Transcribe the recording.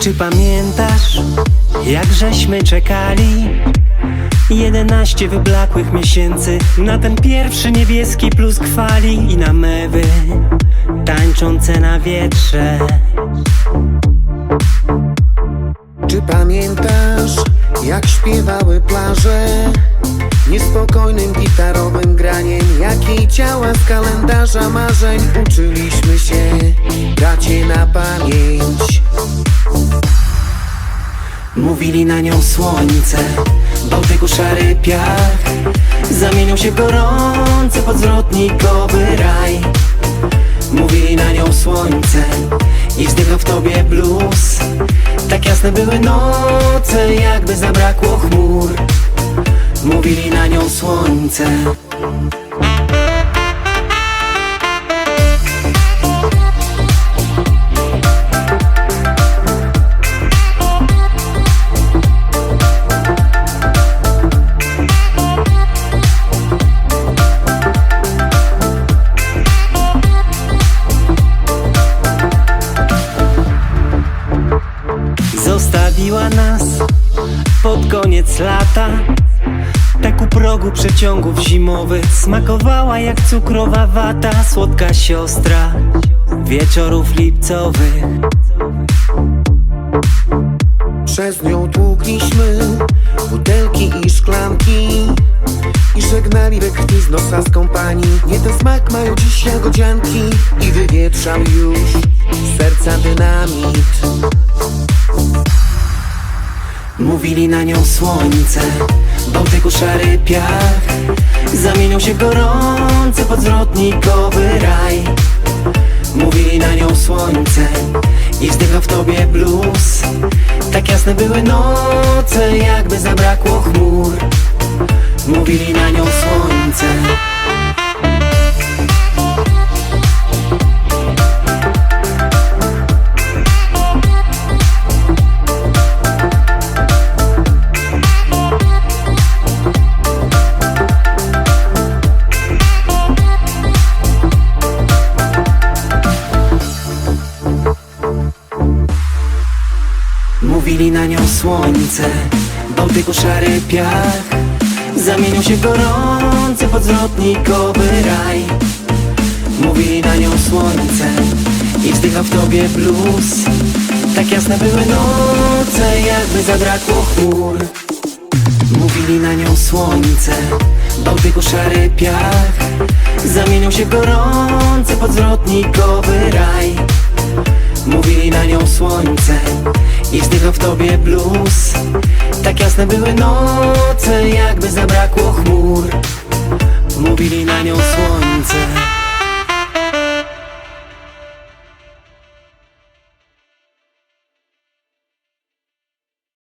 Czy pamiętasz, jak żeśmy czekali? Jedenaście wyblakłych miesięcy Na ten pierwszy niebieski plus kwali I na mewy tańczące na wietrze Czy pamiętasz, jak śpiewały plaże? Niespokojnym gitarowym graniem Jak i ciała z kalendarza marzeń. Uczyliśmy się grać je na pamięć. Mówili na nią słońce Bałtyku szary piach. Zamienił się w gorący podzwrotnikowy raj. Mówili na nią słońce I wzdychał w tobie blues. Tak jasne były noce Jakby zabrakło chmur Mówili na nią słońce pod koniec lata. Tak u progu przeciągów zimowych Smakowała jak cukrowa wata Słodka siostra wieczorów lipcowych. Przez nią tłukliśmy butelki i szklanki I żegnali we krwi z nosa z kompanii. Nie ten smak mają dziś jagodzianki I wywietrzał już serca dynamit Mówili na nią słońce Bałtyku szary piach Zamienił się w gorący podzwrotnikowy raj. Mówili na nią słońce I wzdychał w tobie blues. Tak jasne były noce Jakby zabrakło chmur. Mówili na nią słońce Mówili na nią słońce Bałtyku szary piach Zamienił się w gorący podzwrotnikowy raj. Mówili na nią słońce I wzdychał w tobie blues. Tak jasne były noce Jakby zabrakło chmur. Mówili na nią słońce Bałtyku szary piach Zamienił się w gorący podzwrotnikowy raj Mówili na nią słońce I wzdychał w tobie blues. Tak jasne były noce Jakby zabrakło